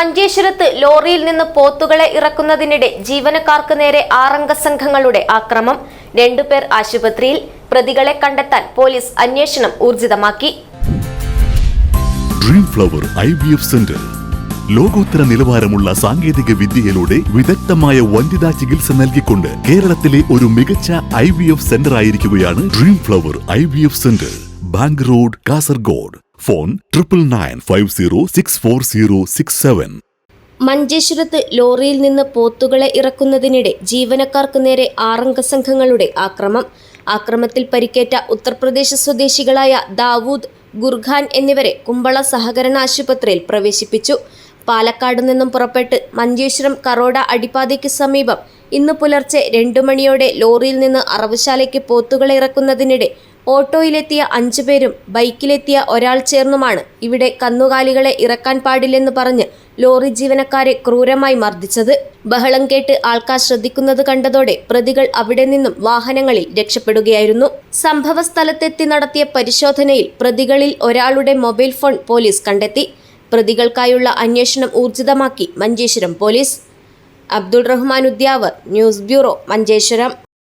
മഞ്ചേശ്വരത്ത് ലോറിയിൽ നിന്ന് പോത്തുകളെ ഇറക്കുന്നതിനിടെ ജീവനക്കാർക്ക് നേരെ ആറംഗ സംഘങ്ങളുടെ ആക്രമം. രണ്ടുപേർ ആശുപത്രിയിൽ. പ്രതികളെ കണ്ടെത്താൻ പോലീസ് അന്വേഷണം ഊർജിതമാക്കി. Dream flower I V F centre ലോകോത്തര നിലവാരമുള്ള സാങ്കേതിക വിദ്യയിലൂടെ വിദഗ്ധമായ വന്ധ്യതാ ചികിത്സ നൽകിക്കൊണ്ട് കേരളത്തിലെ ഒരു മികച്ച ഐ വി എഫ് സെന്റർ ആയിരിക്കുകയാണ് dream flower I V F centre bank road Kasaragod. Phone triple nine five zero six four zero six seven. മഞ്ചേശ്വരത്ത് ലോറിയിൽ നിന്ന് പോത്തുകളെ ഇറക്കുന്നതിനിടെ ജീവനക്കാർക്ക് നേരെ ആറംഗ സംഘങ്ങളുടെ ആക്രമം. ആക്രമത്തിൽ പരിക്കേറ്റ ഉത്തർപ്രദേശ് സ്വദേശികളായ ദാവൂദ് ഗുർഖാൻ എന്നിവരെ കുമ്പള സഹകരണ ആശുപത്രിയിൽ പ്രവേശിപ്പിച്ചു. പാലക്കാട് നിന്നും പുറപ്പെട്ട് മഞ്ചേശ്വരം കറോഡ അടിപ്പാതയ്ക്ക് സമീപം ഇന്ന് പുലർച്ചെ രണ്ടു മണിയോടെ ലോറിയിൽ നിന്ന് അറവുശാലയ്ക്ക് പോത്തുകളെ ഇറക്കുന്നതിനിടെ ഓട്ടോയിലെത്തിയ അഞ്ചുപേരും ബൈക്കിലെത്തിയ ഒരാൾ ചേർന്നുമാണ്. ഇവിടെ കന്നുകാലികളെ ഇറക്കാൻ പാടില്ലെന്ന് പറഞ്ഞ് ലോറി ജീവനക്കാരെ ക്രൂരമായി മർദ്ദിച്ചത്. ബഹളം കേട്ട് ആൾക്കാർ ശ്രദ്ധിക്കുന്നത് കണ്ടതോടെ പ്രതികൾ അവിടെ നിന്നും വാഹനങ്ങളിൽ രക്ഷപ്പെടുകയായിരുന്നു. സംഭവ സ്ഥലത്തെത്തി നടത്തിയ പരിശോധനയിൽ പ്രതികളിൽ ഒരാളുടെ മൊബൈൽ ഫോൺ പോലീസ് കണ്ടെത്തി. പ്രതികൾക്കായുള്ള അന്വേഷണം ഊർജിതമാക്കി Manjeshwaram police. Abdul Rahman Udyav news bureau Manjeshwaram.